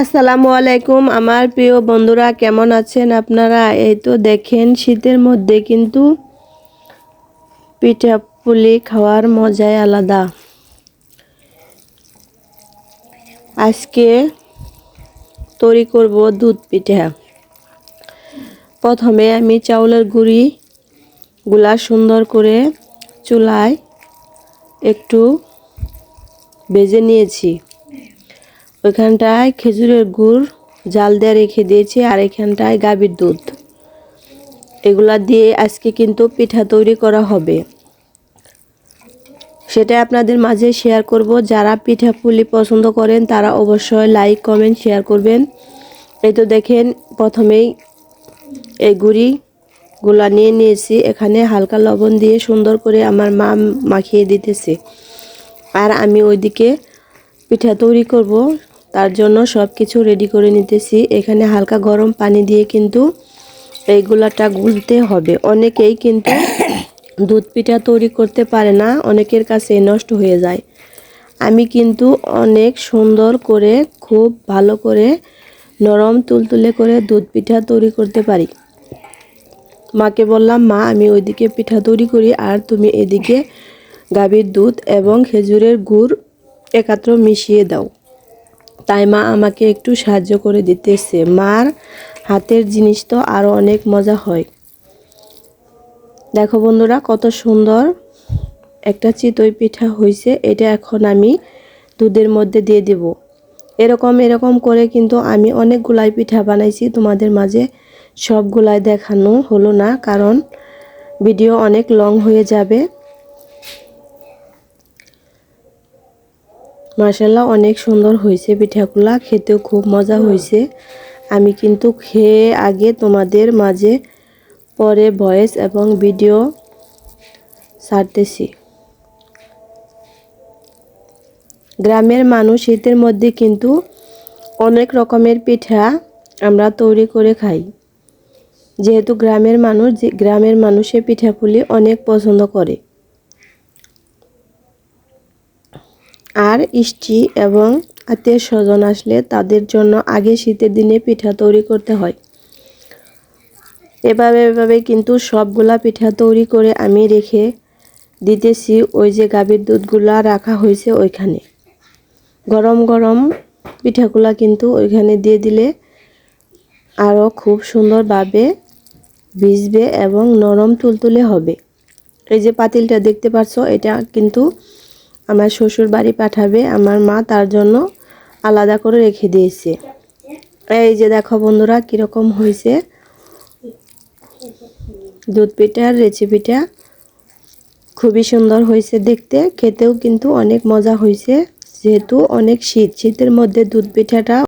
আসসালামু আলাইকুম। আমার প্রিয় বন্ধুরা, কেমন আছেন আপনারা? এই তো দেখেন, শীতের মধ্যে কিন্তু পিঠা পুলি খাওয়ার মজাই আলাদা। আজকে তৈরি করব দুধ পিঠা। প্রথমে আমি চাউলের গুঁড়ি গুলা সুন্দর করে চুলায় একটু বেজে নিয়েছি। ওইখানটায় খেজুরের গুড়, জাল দিয়ে রেখে দিয়েছি, আর এখানটায় গাভীর দুধ। এগুলা দিয়ে আজকে কিন্তু পিঠা তৈরি করা হবে। সেটা আপনাদের মাঝে শেয়ার করব। যারা পিঠা পুলি পছন্দ করেন, তারা অবশ্যই লাইক কমেন্ট শেয়ার করবেন। এই তো দেখেন, প্রথমেই এই গুড়ি গুলা নিয়ে নিয়েছি। এখানে হালকা লবণ দিয়ে সুন্দর করে আমার মা মাখিয়ে দিতেছে। আর আমি ওইদিকে পিঠা তৈরি করব। তার জন্য সব কিছু রেডি করে নিতেছি। এখানে হালকা গরম পানি দিয়ে কিন্তু এইগুলাটা গুলতে হবে। অনেকেই কিন্তু দুধ পিঠা তৈরি করতে পারে না, অনেকের কাছে নষ্ট হয়ে যায়। আমি কিন্তু অনেক সুন্দর করে, খুব ভালো করে নরম তুলতুলে করে দুধ পিঠা তৈরি করতে পারি। মাকে বললাম, মা, আমি ওইদিকে পিঠা তৈরি করি, আর তুমি এদিকে গাভীর দুধ এবং খেজুরের গুড় একাত্র মিশিয়ে দাও। তাই মা আমাকে একটু সাহায্য করে দিতেছে। মার হাতের জিনিস তো আরও অনেক মজা হয়। দেখো বন্ধুরা, কত সুন্দর একটা চিতই পিঠা হয়েছে এটা এখন আমি দুধের মধ্যে দিয়ে দেব। এরকম এরকম করে কিন্তু আমি অনেকগুলাই পিঠা বানাইছি। তোমাদের মাঝে সবগুলাই দেখানো হলো না, কারণ ভিডিও অনেক লং হয়ে যাবে। মাসাল্লাহ অনেক সুন্দর হয়েছে পিঠাগুলা, খেতেও খুব মজা হয়েছে। আমি কিন্তু খেয়ে আগে তোমাদের মাঝে পরে ভয়েস এবং ভিডিও ছাড়তেছি। গ্রামের মানুষ শীতের মধ্যে কিন্তু অনেক রকমের পিঠা আমরা তৈরি করে খাই। যেহেতু গ্রামের মানুষ, গ্রামের মানুষের পিঠাপুলি অনেক পছন্দ করে। আর ইষ্টি এবং আত্মীয় স্বজন আসলে তাদের জন্য আগে শীতের দিনে পিঠা তৈরি করতে হয়। এভাবে এভাবে কিন্তু সবগুলা পিঠা তৈরি করে আমি রেখে দিতেছি। ওই যে গাভীর দুধগুলা রাখা হয়েছে ওইখানে। গরম গরম পিঠাগুলা কিন্তু ওইখানে দিয়ে দিলে আরও খুব সুন্দরভাবে ভিজবে এবং নরম তুলতুলে হবে। এই যে পাতিলটা দেখতে পাচ্ছ এটা কিন্তু আমার শ্বশুর বাড়ি পাঠাবে, আমার মা তার জন্য আলাদা করে রেখে দিয়েছে। এই যে দেখো বন্ধুরা কীরকম হয়েছে। দুধ পিঠার রেসিপিটা খুবই সুন্দর হয়েছে দেখতে, খেতেও কিন্তু অনেক মজা হয়েছে। যেহেতু অনেক শীত, শীতের মধ্যে দুধ পিঠাটা